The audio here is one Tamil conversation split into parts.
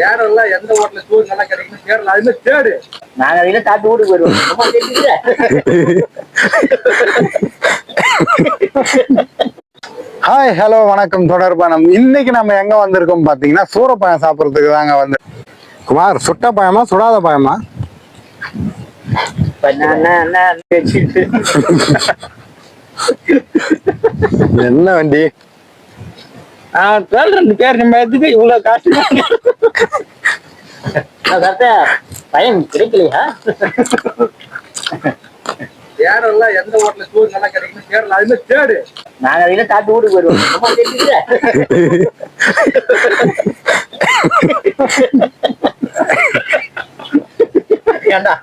தேடெல்லாம் எந்த ஹோட்டல்ல சோறு நல்லா கிடைக்குன்னு தேடல அதுமே தேடு நாங்க அதுல தாட்டு வீட்டுக்கு போயிடுவோம். ஹாய் ஹலோ வணக்கம். தொடர்பானம். இன்னைக்கு நம்ம எங்க வந்திருக்கோம் பாத்தீங்கன்னா சூரப்பழம் சாப்பிடறதுக்கு தாங்க வந்து குமார் சுட்ட பழமா சுடாத பழமா? என்ன வண்டி? நான் சொல்றேன் பேர் நம்ம எதுக்கு? இவ்வளவு காசு. பயம் கிடைக்கலையா? தேடெல்லாம் எந்த ஹோட்டல்ல சோறு நல்லா கிடைக்குன்னு தேடல அதுமே தேடு. நாங்க அதுல தாட்டு வீட்டுக்கு போயிடுவோம். ஏண்டா?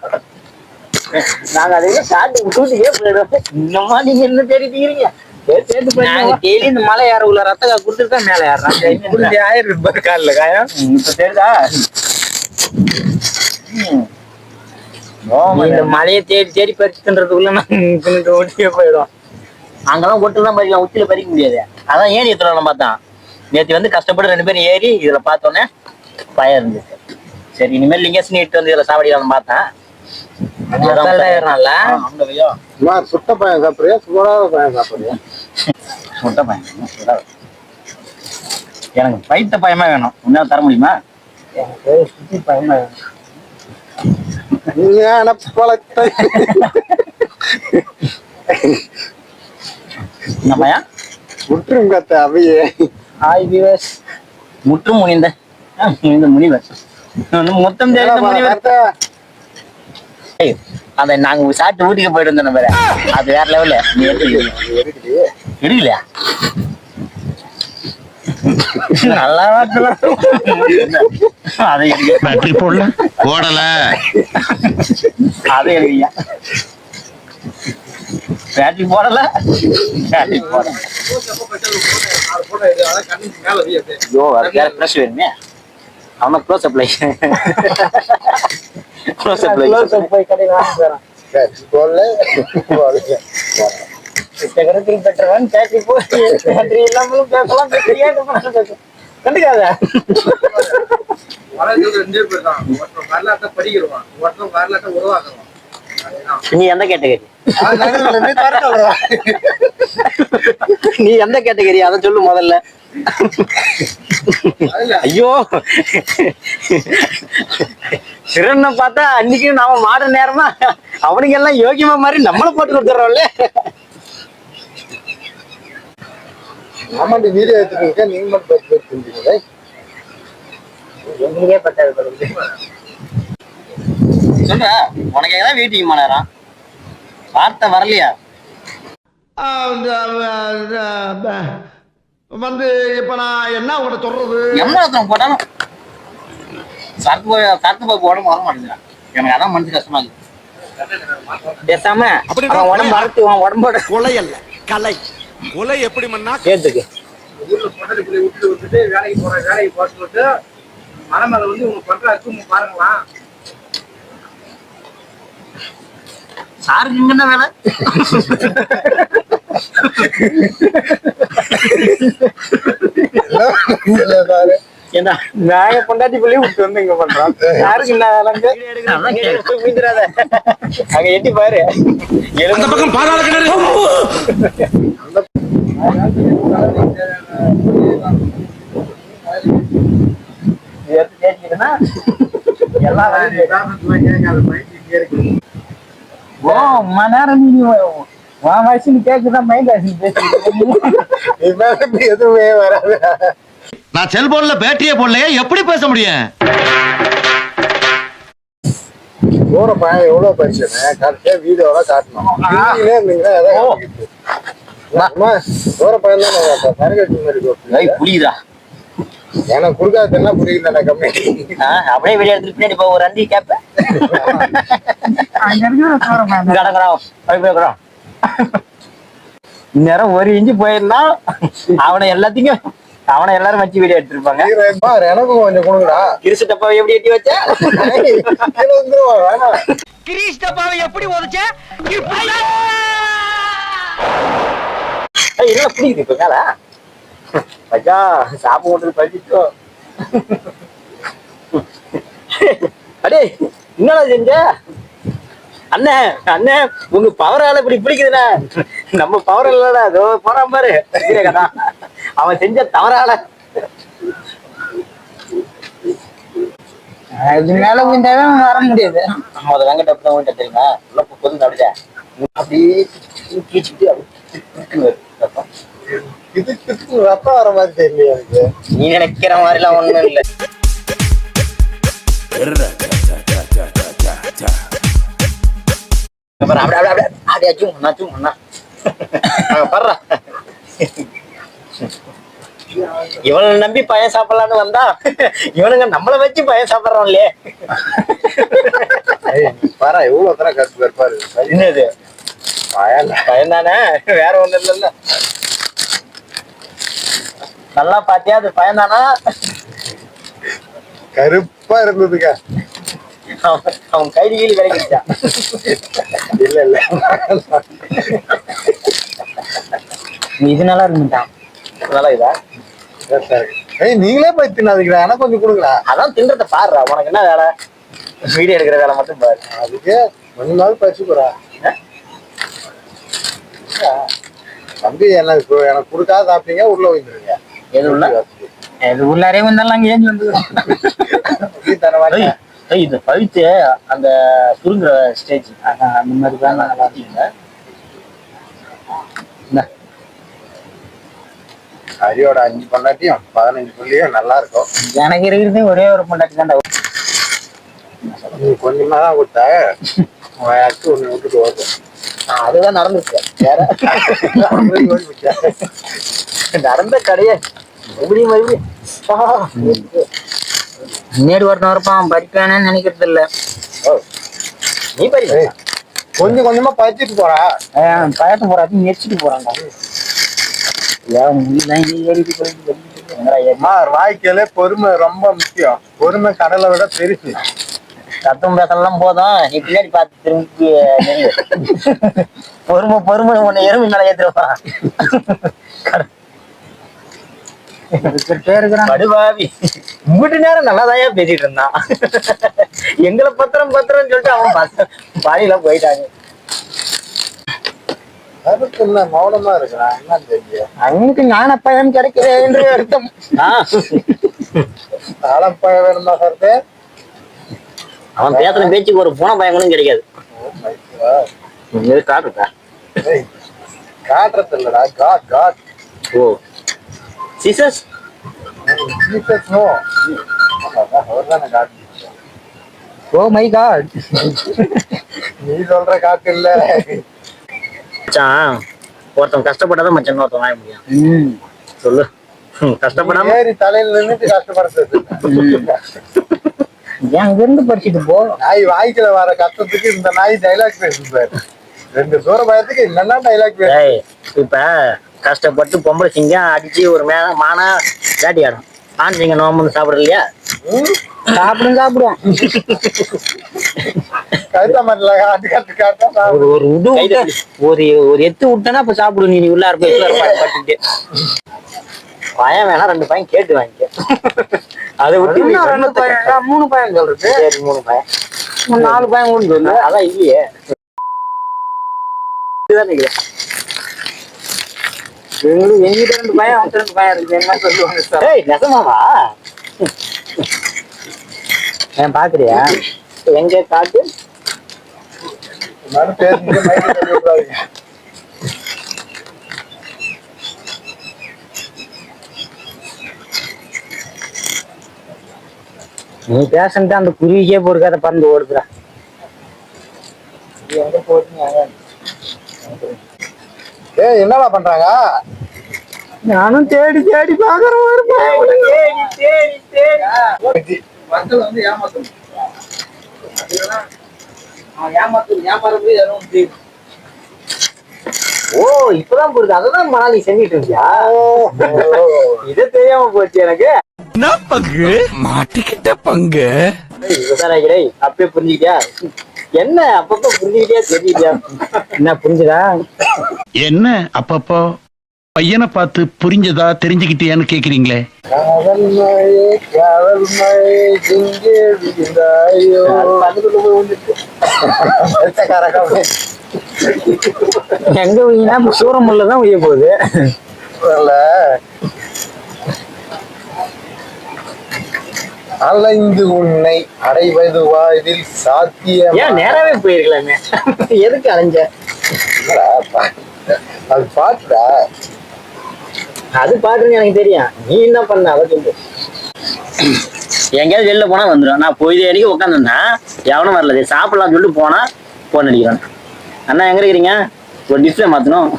நாங்க அதுல தாட்டு வீட்டுக்கே போயிடுவோம். இன்னமா நீங்க என்ன நாங்க டெய்லி இந்த மலை ஏற உள்ள ரத்த கொடுத்துட்டு தான் மேல ஏறோம் ஆயிரம் ரூபாய் காலில் காயம்? இப்ப தெரியுதா? இந்த மலையை தேடி தேடி பறிச்சுன்றதுக்குள்ள நான் ஒட்டியே போயிடும் அங்கெல்லாம் ஒட்டு தான் பறிக்கலாம் உச்சியில பறிக்க முடியாது. அதான் ஏறி எத்தனை பார்த்தான் நேற்று வந்து கஷ்டப்பட்டு ரெண்டு பேரும் ஏறி இதுல பார்த்தோன்னே பயம் இருந்துச்சு. சரி இனிமேல் லிங்கேசன் இட்டு வந்து இதுல சாவடிக்கலாம்னு பார்த்தேன் சுட்ட பழம் சாப்பிடுறியா? சுடாத பழம் சாப்பிடுறியா? முட்டை சுடாது. எனக்கு பைத்த பயமா வேணும் உன்னால தர முடியுமா சுத்தி பயமா ஞான பழத்தை என்ன பயம் முற்றும் கத்த அவையே ஹாய் வியூவர்ஸ் முற்றும் முனிந்த முனிந்த முனிவர் மொத்தம் தெரிந்த முனிவர் அதை நாங்க சாப்பிட்டு ஊட்டிக்கு போயிட்டு வந்தோம் பாரு அது வேற லெவல்ல நீ எடுத்து எடுக்கலையா நல்லா அதை பேட்டரி போடல? போடல. அதை எடுக்கலையா பேட்டரி போடல. பேட்டரி போடல. அது ஐயோ அதுக்கு வேற ப்ரெஷ் வேணுமே. அவன க்ளோஸ் அப்ளை க்ளோஸ் அப்ளை போய் கடையில் வாங்கி தரேன் போடல. சக்கரத்தில் பெற்றவன் பேட்டரி போய் பேட்டரி இல்லாமலும் பேசலாம் பேட்டரி பேசலாம் கண்டுக்காத. நீ எந்த கேட்டகரி? நீ எந்த கேட்டகரி? அதை சொல்லு முதல்ல. ஐயோ. சிறனை பார்த்தா அன்னைக்கு நாம மாட நேரமா? அவனுங்க எல்லாம் யோகியமா மாதிரி நம்மள போட்டு கொடுத்துறோம்ல ஆமாண்டி வீடியோ எடுத்துட்டு இருக்கேன். நீங்க மட்டும் செஞ்சீங்களே எங்களுக்கே பட்டாது சொல்ற உனக்கு எதாவது வீட்டுக்கு நேரம்? வார்த்தை வரலையா? வந்து இப்ப நான் என்ன உங்கள்ட்ட சொல்றது? எம்மளத்தம் போட்டாலும்? சரத்து போய் சரத்து போய் உடம்பு வர மாட்டேங்கிறான் எனக்கு அதான் மனசு கஷ்டமா இருக்கு. பேசாம உடம்பு வளர்த்து அவன் உடம்போட கொலை அல்ல கலை. கொலை எப்படி மண்ணா ஏத்துக்கு ஊர்ல பொண்டாட்டி பிள்ளை விட்டு விட்டுட்டு வேலைக்கு போற வேலைக்கு போக சொல்லிட்டு வந்து உங்க பண்ற அக்கு பாருங்களா சாருக்கு என்ன வேலை? என்ன நாங்க பொண்டாட்டி பிள்ளையும் விட்டு வந்து இங்க பண்றோம். யாருக்கு என்ன வேலைங்க மீந்துடாத அங்க எட்டி பாரு. அந்த பக்கம் பாதாள கிணறு. கேக்குதான் மைண்ட் பேசிட்டு எதுவுமே வராது நான் செல்போன்ல பேட்டரியே போடலையே எப்படி பேச முடியும்? சூர பழம் எவ்வளவு பரிசுன்னு கரெக்டா வீடியோல காட்டணும். சூர பழம் தான் மாதிரி போட்டு புரியுதா எனக்கு குறுக்காதுன்னா புரியுதுண்ணா கம்மிட்டி ஆ, அப்படியே வெளியே எடுத்துட்டு பின்னாடி போ ஒரு அந்தி கேப்ப. கடக்குறான் போய்க்கிறோம். நேரம் ஒரு இன்ச்சு போயிருந்தான் அவனை எல்லாத்தையும் அவனை எல்லாரும் வச்சு வீடியோ எடுத்திருப்பாங்க. எனக்கும் கொஞ்சம் கொடுங்கடா. கிரிசு டப்பாவை எப்படி எட்டி வச்ச? கிரீஷ் டப்பாவை எப்படி உதச்ச? என்ன புரியுது இப்ப மேல. மச்சா சாப்பிட போட்டு படிச்சோ அடே என்னடா செஞ்ச? அண்ணே அண்ணே உங்க பவரால இப்படி பிடிக்குதுண்ணே. நம்ம பவர் இல்லடா அதோ போறான் பாரு. கதா. அவன் செஞ்ச தவறால. அது மேல விழுந்தாலும் வர முடியாது. முத வெங்கட்ட அப்படி தான் தெரியுமா? உள்ள பொது அப்படியே. அப்படியே கீச்சிட்டு இதுக்கு ரத்தம் வர மாதிரி தெரியல நீ நினைக்கிற மாதிரிலாம் ஒண்ணும் இல்ல. அப்புறம் அப்படியே அச்சும் ஒண்ணா அச்சும் ஒண்ணா பர்றா இவனை நம்பி பையன் சாப்பிடலான்னு வந்தா இவனுங்க நம்மள வச்சு பையன் சாப்பிடுறோம் இல்லையே பாரா எவ்வளவு தர கருத்து இருப்பாரு என்னது பயன் பையன் தானே வேற ஒண்ணும் இல்லைல்ல நல்லா பாத்தியா அது பையன் தானா கருப்பா இருந்ததுங்க அவன் அவன் கைது கீழ் விலகிட்டான் இல்ல. இல்ல இது நல்லா இருந்துட்டான். நல்லா இதா ஏய் நீங்களே போய் தின்னாதீங்களா எனக்கு கொஞ்சம் கொடுங்களா அதான் தின்றத பாருடா. உனக்கு என்ன வேலை? வீடியோ எடுக்கிற வேலை மட்டும் பாரு. அதுக்கு கொஞ்ச நாள் பறிச்சு போறா. தம்பி எனக்கு கு- எனக்கு கொடுக்காத சாப்பிட்டீங்க உள்ள வந்துருங்க எது உள்ள? அது உள்ளாரே வந்தாலும் அங்கே ஏஞ்சி வந்து தர ஏய், இது பழுத்து அந்த சுருங்குற ஸ்டேஜ் அந்த மாதிரி தான் நல்லா பாத்தீங்களா அரியோட அஞ்சு பொண்டாட்டியும் பதினஞ்சு புள்ளியும் நல்லா இருக்கும் எனக்கு இருக்கிறது ஒரே ஒரு பொண்டாட்டி தான்டா. நீ கொஞ்சமா தான் கொடுத்த? அச்சு ஒண்ணு விட்டுட்டு வருது அதுதான் நடந்துச்சு வேற. நடந்த கடையே. மறுபடியும் மறுபடியும். முன்னாடி ஒருத்தன் இருப்பான் படிப்பானேன்னு நினைக்கிறது இல்ல. ஓ, நீ ஏய், கொஞ்சம் கொஞ்சமா பறிச்சிட்டு போறா பயத்தை போறாது நெரிச்சிட்டு? அம்மா வாழ்க்கையில பொறுமை ரொம்ப முக்கியம். பொறுமை கடலை விட பெருசு. சத்தம் பேசலாம் போதும். நீ பின்னாடி பார்த்து திரும்பி பொறுமை பொறுமை உன்னை எறும்பு மேல ஏத்துருப்பான் இம்பிட்டு நேரம் நல்லாதாயா பேசிட்டு இருந்தான். எங்களை பத்திரம் பத்திரம் சொல்லிட்டு அவன் பாடியில போயிட்டாங்க. மௌனமா இருக்கிறான் என்ன தெரியும் அவனுக்கு ஞான பயம் கிடைக்கிறேன் என்று அர்த்தம். ஆ, தாளம் பழம் வேணுமா அவன் பேசுற பேச்சுக்கு ஒரு பூனை பயங்களும் கிடைக்காது. இது காட்டுட்டா காட்டுறது இல்லடா God God oh. Jesus Jesus no oh my God நீ சொல்ற காட்டு இல்ல. மச்சான் ஒருத்தன் கஷ்டப்பட்டாதான் மச்சான் ஒருத்தன் வாங்க முடியும். ம். சொல்லு. கஷ்டப்படாம. ஏறி தலையில நின்னுட்டு கஷ்டப்படுறது. ஏன் இருந்து படிச்சுட்டு போ? நாய் வாய்க்குல வர கஷ்டத்துக்கு இந்த நாய் டைலாக் பேசுறாரு ரெண்டு தூர பயத்துக்கு என்னென்ன டைலாக் பேசு ஏய் இப்ப கஷ்டப்பட்டு பொம்பளை சிங்கம் அடிச்சு ஒரு மே மானா வேட்டையாடும் ஆண் சிங்கம் நோம்பு சாப்பிடுறது இல்லையா சாப்பிடும் சாப்பிடுவோம் ஒரு ஒரு உடு விட்ட- ஒரு ஒரு எத்து விட்டனா அப்ப சாப்பிடு நீ நீ உள்ள இருப்ப உள்ள இருப்ப பட்டுட்டு பையன் வேணா ரெண்டு பையன் கேட்டு வாங்கிக்க. அதை விட்டு ரெண்டு பையன் மூணு பையன் சொல்றது? சரி மூணு பையன். நாலு பையன் கூட சொல்லு அதான் இல்லையே. இதுதான் நினைக்கிறேன். எங்களுக்கு எங்கிட்ட ரெண்டு பையன் அவங்க ரெண்டு பையன் இருக்கு. என்ன சொல்லுவாங்க சார்? ஏய் நெசமாவா? ஏன் பாக்குறியா? எங்க காட்டு? நீ பேசன்ட்டு அந்த குருவிக்கே பொறுக்காத பறந்து ஓடுதுடா. எங்க போறீங்க? ஏய் என்னடா பண்றாங்க? நானும் தேடி தேடி பாக்குறேன் ஒரு மக்கள் வந்து ஏமாத்தணும். ஏமாத்து வியாபாரம் போய் எதுவும் தெரியும் ஓ இப்பதான் புரியுது. அததான் மணாலி செஞ்சிட்டு இருந்தியா இது தெரியாம போச்சு எனக்கு. பங்கு? மாட்டிக்கிட்ட பங்கு. அப்பயே புரிஞ்சுக்கிட்டியா? என்ன அப்பப்ப புரிஞ்சுக்கிட்டியா தெரிஞ்சுக்கிட்டியா என்ன புரிஞ்சுதா? என்ன அப்பப்போ பையனை பார்த்து புரிஞ்சதா தெரிஞ்சுக்கிட்டியான்னு கேக்குறீங்களே? எங்கே உயினா சூரமுல்ல தான் உயிய போகுது. அலைந்து உன்னை அடைவது வாய்தில் சாத்தியம்? ஏன் நேராவே போயிருக்கலாமே? எதுக்கு அலைஞ்ச? அது பாட்டுடா. அது பாக்குறது எனக்கு தெரியும். நீ என்ன பண்ண? அதை சொல்லு. எங்கேயாவது வெளில போனா வந்துடும் நான் பொய்து அடிக்க உட்காந்துருந்தேன் எவனும் வரல. சாப்பிடலாம் சொல்லிட்டு போனா போன் அடிக்கிறான். அண்ணா எங்க இருக்கிறீங்க? ஒரு டிஸ்பிளே மாத்தணும்.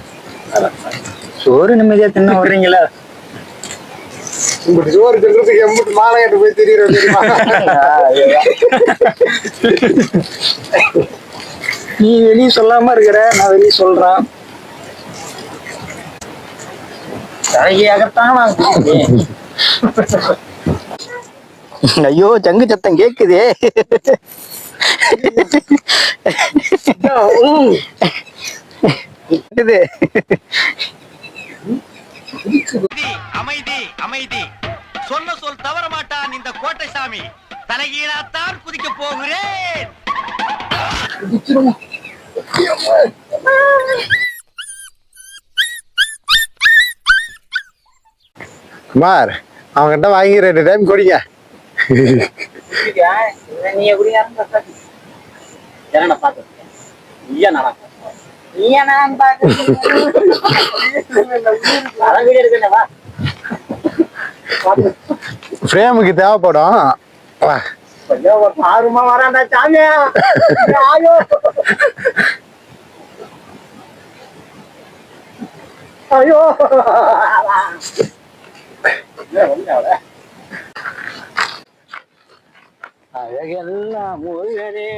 சோறு நிம்மதியா தின்ன வர்றீங்களா உங்கள்கிட்ட சோறு தின்றதுக்கு எம்பிட்டு மாலை கட்டு போய் தெரியுறோம் தெரியுமா நீ வெளியே சொல்லாம இருக்கிற நான் வெளியே சொல்றேன் தலையாகத்தான் நான். ஐயோ சங்கு சத்தம் கேக்குதே கேக்குது. அமைதி அமைதி சொன்ன சொல் தவற மாட்டான் இந்த கோட்டை சாமி தலைகீழாத்தான் குதிக்க போகிறேன். குமார் அவன்கிட்ட வாங்கி ரெண்டு டைம் குடிங்க. நீ எப்படி ஃப்ரேமுக்கு தேவைப்படும். ஆறுமா வரான்டா சாமியா. ஐயோ. அழகெல்லாம் முருகனே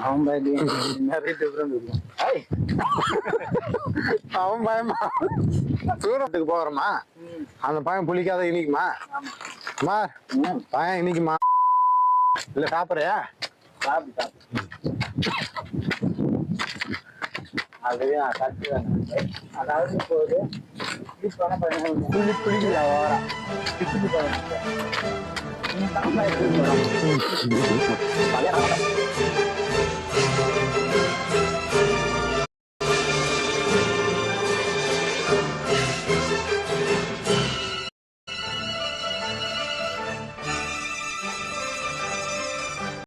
அவன் அவன் நிறைய டிஃபரன்ஸ் இருக்கும் அவன் பயமா தூரத்துக்கு போகிறோமா அந்த பையன் புளிக்காத இனிக்குமா குமார் பையன் இனிக்குமா இல்ல சாப்பிட்றியா சாப்பிட்டு சாப்பிட்டு நான் சாப்பிட்டு அதாவது இப்போ ஒரு இப்படி சொன்ன புளிக்கல இப்படி